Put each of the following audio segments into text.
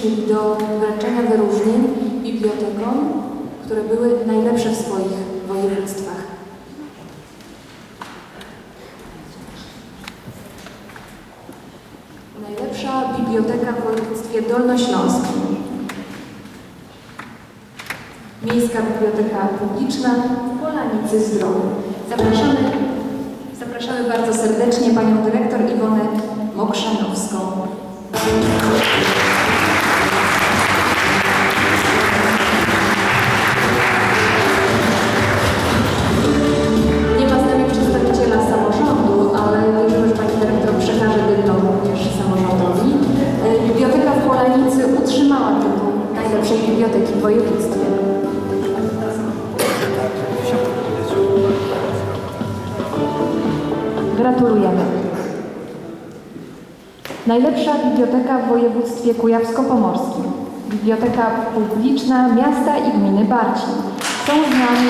czyli do wręczenia wyróżnień bibliotekom, które były najlepsze w swoich województwach. Najlepsza biblioteka w województwie dolnośląskim. Miejska Biblioteka Publiczna Polanicy Zdrowiu. Zapraszamy, zapraszamy bardzo serdecznie Panią Dyrektor Iwonę Mokrzanowską. Nie najlepszej biblioteki w województwie. Gratulujemy. Najlepsza biblioteka w województwie kujawsko-pomorskim. Biblioteka Publiczna Miasta i Gminy Barcin. Są z nami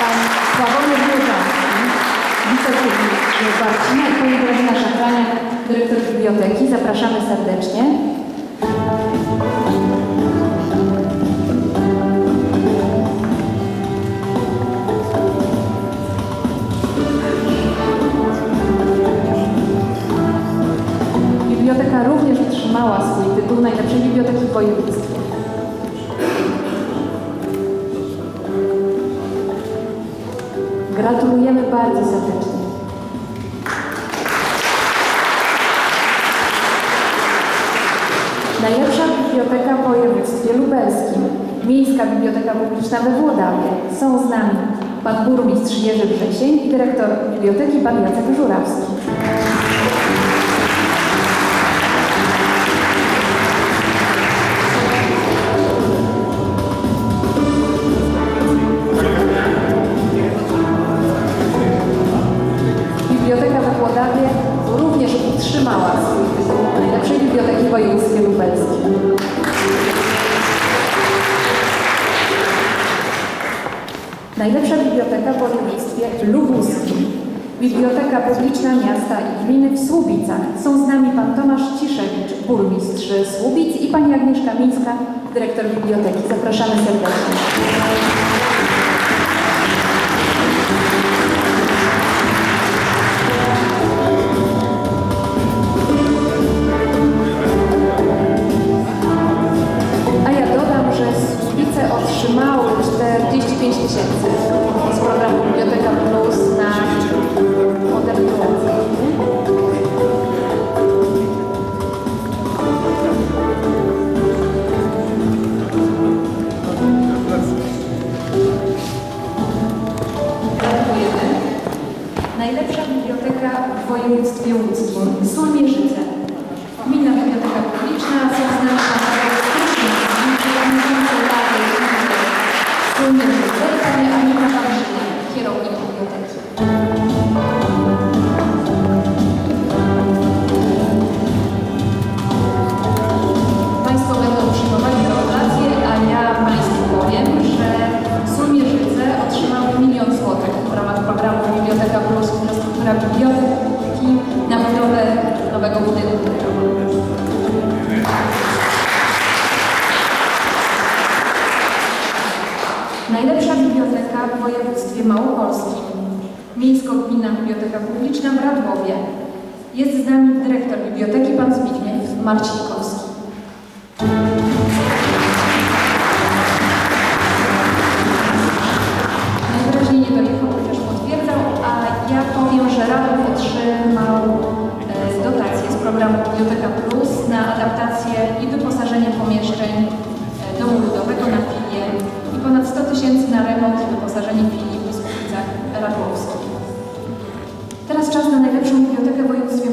pan Sławomir Wieżanski, wiceburmistrz Barcina i pani Grażyna Szafraniak, dyrektor biblioteki. Zapraszamy serdecznie. Otrzymała swój tytuł najlepszej biblioteki w województwie. Gratulujemy bardzo serdecznie. Najlepsza biblioteka w województwie lubelskim. Miejska Biblioteka Publiczna we Włodawie. Są z nami pan burmistrz Jerzy Wrzesień i dyrektor biblioteki pan Jacek Żurawski. Biblioteki w województwie lubelskim. Najlepsza biblioteka w województwie lubuskim. Biblioteka Publiczna Miasta i Gminy w Słubicach. Są z nami pan Tomasz Ciszewicz, burmistrz Słubic i pani Agnieszka Mińska, dyrektor biblioteki. Zapraszamy serdecznie. Tysięcy z programu Biblioteka Plus na modernizację. Gratulujemy. Najlepsza biblioteka w województwie łódzkim. Sulmierzyce. Gminna Biblioteka Publiczna, są z nami pan Paweł Stryszyn, przewodniczący Rady Sulmierzyce Biblioteka Publiczna w Radłowie. Jest z nami dyrektor biblioteki, pan Zbigniew Marcinkowski. Najwyraźniej nie dojechał, chociaż potwierdzał, a ja powiem, że Radów otrzymał e, dotację z programu Biblioteka Plus na adaptację i wyposażenie pomieszczeń e, domu ludowego na filię i ponad 100 tysięcy na remont i wyposażenie filii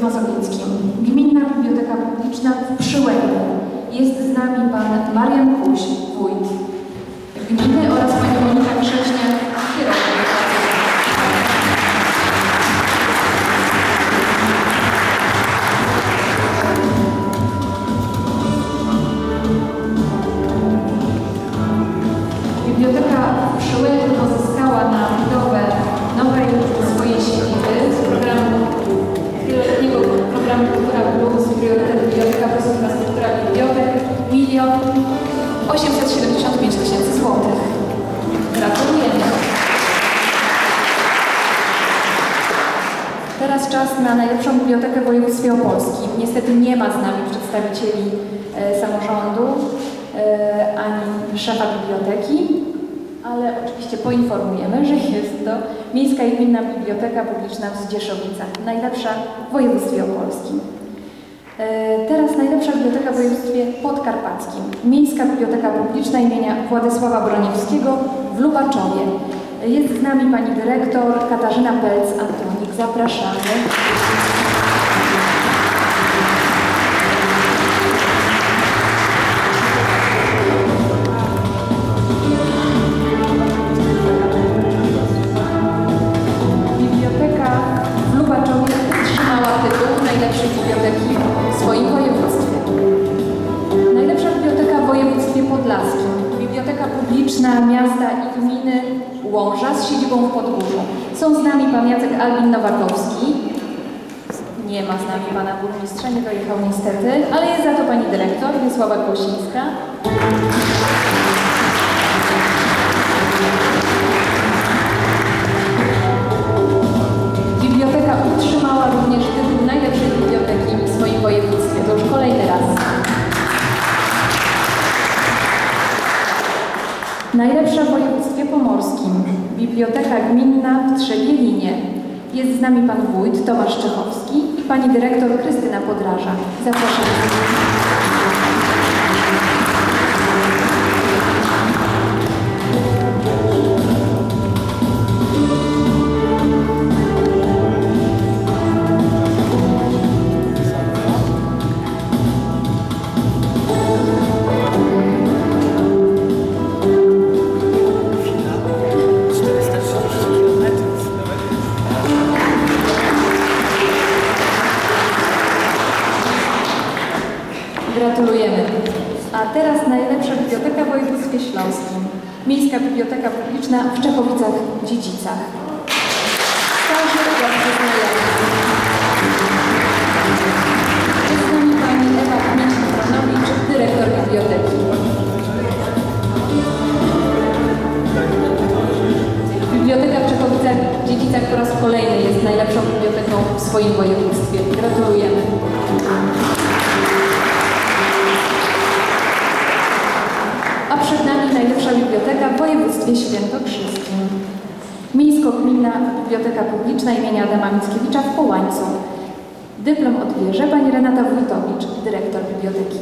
mazowieckim. Gminna Biblioteka Publiczna w Przyłębie. Jest z nami pan Marian Kuś, wójt 875 tysięcy złotych. Gratulujemy. Teraz czas na najlepszą bibliotekę w województwie opolskim. Niestety nie ma z nami przedstawicieli e, samorządu e, ani szefa biblioteki, ale oczywiście poinformujemy, że jest to Miejska i Gminna Biblioteka Publiczna w Zdzieszowicach, najlepsza w województwie opolskim. E, Teraz najlepsza biblioteka w województwie podkarpackim. Miejska Biblioteka Publiczna imienia Władysława Broniewskiego w Lubaczowie. Jest z nami pani dyrektor Katarzyna Pelc-Antonik. Zapraszamy. Publiczna miasta i gminy Łomża z siedzibą w Podgórzu. Są z nami pan Jacek Albin Nowakowski. Nie ma z nami pana burmistrza, nie dojechał niestety, ale jest za to pani dyrektor Wiesława Głosińska. Biblioteka gminna w Trzebielinie. Jest z nami pan wójt Tomasz Czechowski i pani dyrektor Krystyna Podraża. Zapraszamy. Miejska Biblioteka Publiczna w Czechowicach-Dziedzicach. Dobrze najlepsza biblioteka w województwie świętokrzyskim. Miejsko-Gminna Biblioteka Publiczna imienia Adama Mickiewicza w Połańcu. Dyplom odbierze pani Renata Wójtowicz, dyrektor biblioteki.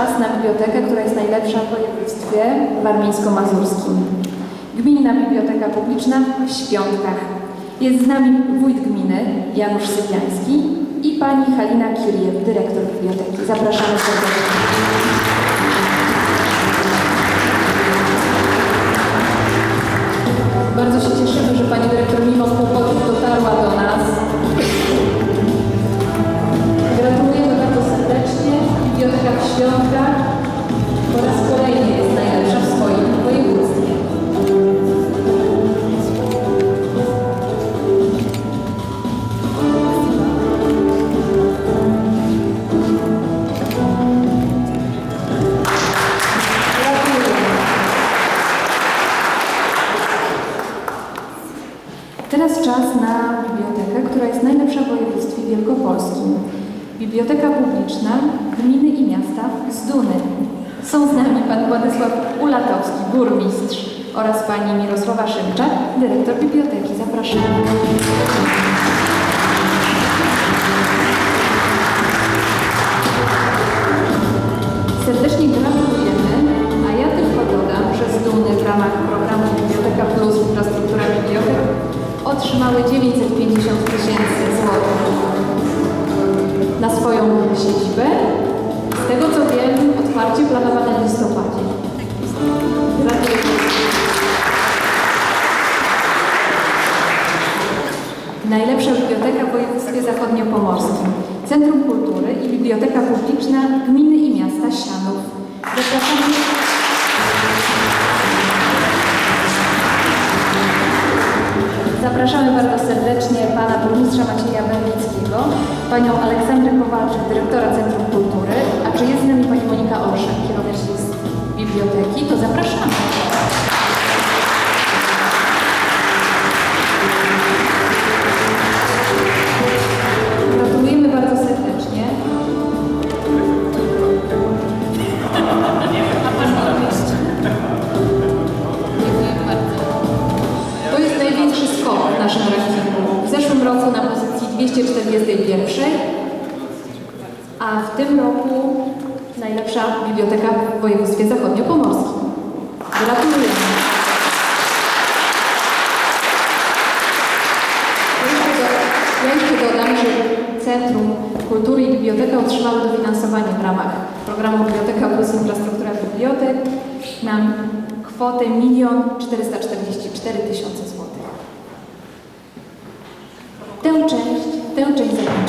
Czas na bibliotekę, która jest najlepsza w województwie warmińsko-mazurskim. Gminna Biblioteka Publiczna w Świątkach. Jest z nami wójt gminy Janusz Sypiański i pani Halina Kiriew, dyrektor biblioteki. Zapraszamy serdecznie. Bardzo się cieszymy, że Pani Dyrektor mimo kłopotów dotarła do Świątkach po raz kolejny jest najlepsza w swoim województwie. Teraz czas na bibliotekę, która jest najlepsza w województwie wielkopolskim. Biblioteka Publiczna Gminy i Miasta z Duny. Są z nami pan Władysław Ulatowski, burmistrz oraz pani Mirosława Szymczak, dyrektor biblioteki. Zapraszamy. Zachodniopomorskim. Centrum Kultury i Biblioteka Publiczna Gminy i Miasta Sianów. Zapraszamy. Zapraszamy bardzo serdecznie pana burmistrza Macieja Bębickiego, panią Aleksandrę Kowalczyk, dyrektora Centrum Kultury, a czy z nami pani Monika Olszak, kierownik z biblioteki, to zapraszamy. tym roku najlepsza biblioteka w województwie zachodniopomorskim. Gratuluję. Ja jeszcze dodam, że Centrum Kultury i Biblioteka otrzymały dofinansowanie w ramach programu Biblioteka plus Infrastruktura Bibliotek na kwotę 1 444 000 zł. Tę część, tę część